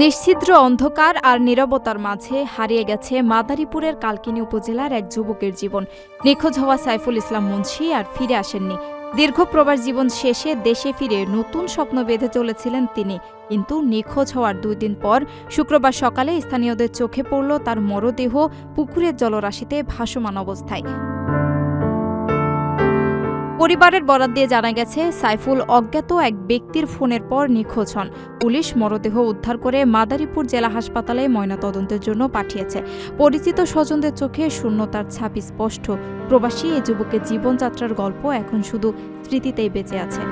নিশ্ছিদ্র অন্ধকার আর নীরবতার মাঝে হারিয়ে গেছে মাদারীপুরের কালকিনি উপজেলার এক যুবকের জীবন। নিখোঁজ হওয়া সাইফুল ইসলাম মুন্সি আর ফিরে আসেননি। দীর্ঘ প্রবাস জীবন শেষে দেশে ফিরে নতুন স্বপ্ন বেঁধে চলেছিলেন তিনি। কিন্তু নিখোঁজ হওয়ার দুই দিন পর শুক্রবার সকালে স্থানীয়দের চোখে পড়ল তার মরদেহ পুকুরের জলরাশিতে ভাসমান অবস্থায়। পরিবারের বরাত দিয়ে জানা গেছে, সাইফুল অজ্ঞাত এক ব্যক্তির ফোনের পর নিখোঁজ হন। পুলিশ মরদেহ উদ্ধার করে মাদারীপুর জেলা হাসপাতালে ময়নাতদন্তের জন্য পাঠিয়েছে। পরিচিত স্বজনদের চোখে শূন্যতার ছাপ স্পষ্ট। প্রবাসী এই যুবকের জীবনযাত্রার গল্প এখন শুধু স্মৃতিতেই বেঁচে আছে।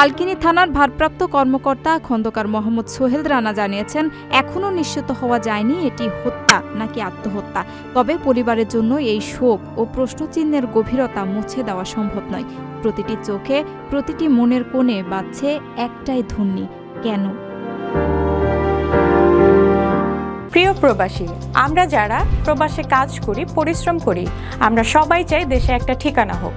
কালকিনি থানার ভারপ্রাপ্ত কর্মকর্তা খন্দকার মোহাম্মদ সোহেল রানা জানিয়েছেন, এখনও নিশ্চিত হওয়া যায়নি এটি হত্যা নাকি আত্মহত্যা। তবে পরিবারের জন্য এই শোক ও প্রশ্নচিহ্নের গভীরতা মুছে দেওয়া সম্ভব নয়। প্রতিটি চোখে, প্রতিটি মনের কোণে বাজছে একটাই ধ্বনি কেন? প্রিয় প্রবাসী, আমরা যারা প্রবাসে কাজ করি, পরিশ্রম করি, আমরা সবাই চাই দেশে একটা ঠিকানা হোক।